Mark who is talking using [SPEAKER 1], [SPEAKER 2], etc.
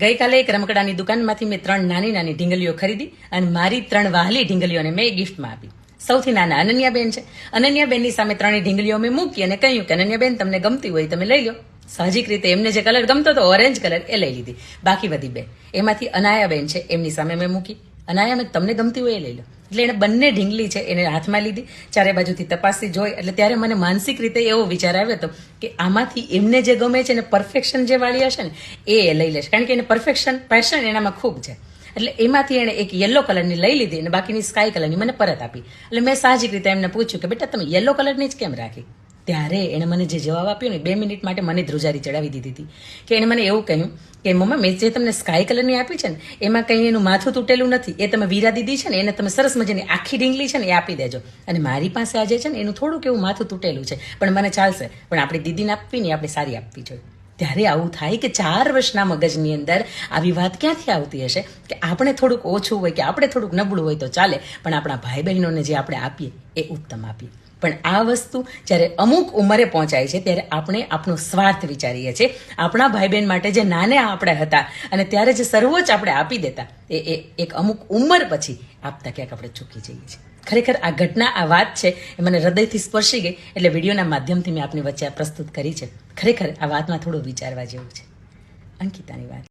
[SPEAKER 1] ગઈકાલે એક રમકડાની દુકાનમાંથી મેં ત્રણ નાની નાની ઢીંગલીઓ ખરીદી અને મારી ત્રણ વહાલી ઢીંગલીઓને મેં ગિફ્ટમાં આપી. સૌથી નાના અનન્યાબેન છે. અનન્યાબેનની સામે ત્રણેય ઢીંગલીઓ મેં મૂકી અને કહ્યું કે, અનન્યાબેન, તમને ગમતી હોય તમે લઈ લો. સાહજિક રીતે એમને જે કલર ગમતો હતો, ઓરેન્જ કલર એ લઈ લીધી. બાકી બધી બે. એમાંથી અનાયાબેન છે, એમની સામે મેં મૂકી. અનાયા મેં તમને ગમતી હોય એ લઈ લો. એટલે એને બંને ઢીંગલી છે, એને હાથમાં લીધી, ચારે બાજુથી તપાસી જોઈ. એટલે ત્યારે મને માનસિક રીતે એવો વિચાર આવ્યો હતો કે આમાંથી એમને જે ગમે છે ને પરફેક્શન જે વાળી હશે ને, એ લઈ લેશે. કારણ કે એને પરફેક્શન પેશન એનામાં ખૂબ છે. એટલે એમાંથી એણે એક યલો કલરની લઈ લીધી અને બાકીની સ્કાય કલરની મને પરત આપી. એટલે મેં સાહજિક રીતે એમને પૂછ્યું કે બેટા તમે યલો કલરની જ કેમ રાખી? ત્યારે એણે મને જે જવાબ આપ્યો ને, બે મિનિટ માટે મને ધ્રુજારી ચડાવી દીધી હતી. કે એણે મને એવું કહ્યું કે, મમ્મા, મેં જે તમને સ્કાય કલરની આપી છે ને, એમાં કંઈ એનું માથું તૂટેલું નથી. એ તમે વીરા દીદી છે ને, એને તમે સરસ મજાની આખી ડીંગલી છે ને, એ આપી દેજો. અને મારી પાસે આજે છે ને, એનું થોડુંક એવું માથું તૂટેલું છે. પણ મને ચાલશે. પણ આપણી દીદીને આપવી ને આપણે સારી આપવી જોઈએ. ત્યારે આવું થાય કે ચાર વર્ષના મગજની અંદર આવી વાત ક્યાંથી આવતી હશે? કે આપણે થોડુંક ઓછું હોય, કે આપણે થોડુંક નબળું હોય તો ચાલે. પણ આપણા ભાઈ બહેનોને જે આપણે આપીએ, એ ઉત્તમ આપીએ. પણ આ વસ્તુ જ્યારે અમુક ઉંમરે પહોંચાય છે, ત્યારે આપણે આપણો સ્વાર્થ વિચારીએ છીએ. આપણા ભાઈ બહેન માટે જે નાના આપણે હતા અને ત્યારે જે સર્વોચ્ચ આપણે આપી દેતા એ એક અમુક ઉંમર પછી આપતા ક્યાંક આપણે ચૂકી જઈએ છીએ. ખરેખર આ ઘટના, આ વાત છે, એ મને હૃદયથી સ્પર્શી ગઈ, એટલે વિડીયોના માધ્યમથી મેં આપની વચ્ચે આ પ્રસ્તુત કરી છે. ખરેખર આ વાતમાં થોડું વિચારવા જેવું છે. અંકિતાની વાત.